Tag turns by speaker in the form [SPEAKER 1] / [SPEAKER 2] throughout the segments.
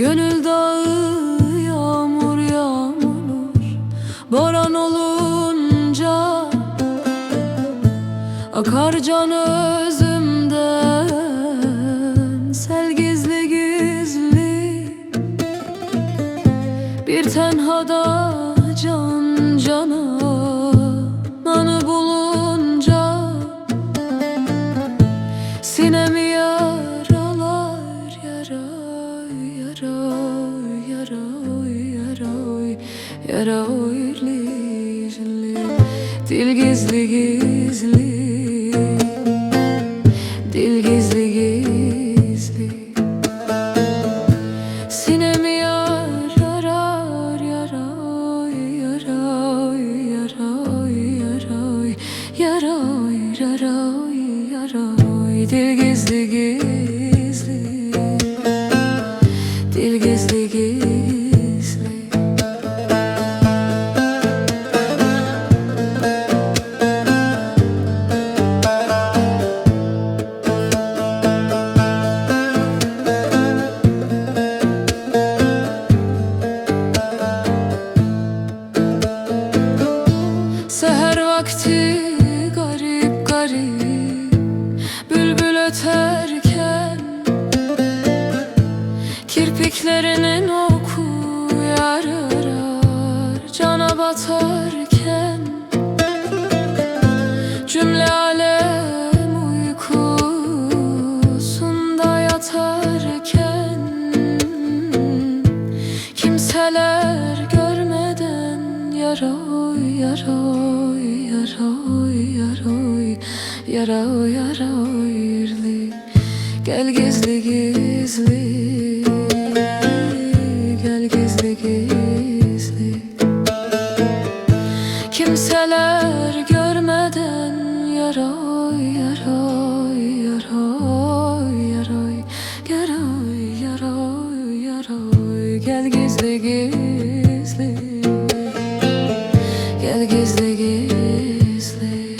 [SPEAKER 1] Gönül dağı yağmur yağmur Boran olunca Akar can özümden. Sel gizli gizli Bir tenhada can cana yara yara gizli dil gizli gizli. Dil gizli gizli. Sinemi yarar yara yara yara yara yara yara Dil gizli gizli Kirpiklerinin oku yar Cana batarken. Cümle alem uykusunda yatarken. Kimseler görmeden yaroy yaroy yaroy yaroy yaroy yaroy Gel gizli gizli Kimseler görmeden yaroy yaroy yaroy yaroy yaroy yaroy yaroy. Gel gizli gizli. Gel gizli gizli.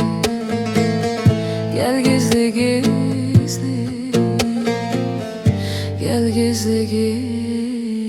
[SPEAKER 1] Gel gizli gizli. Gel gizli gizli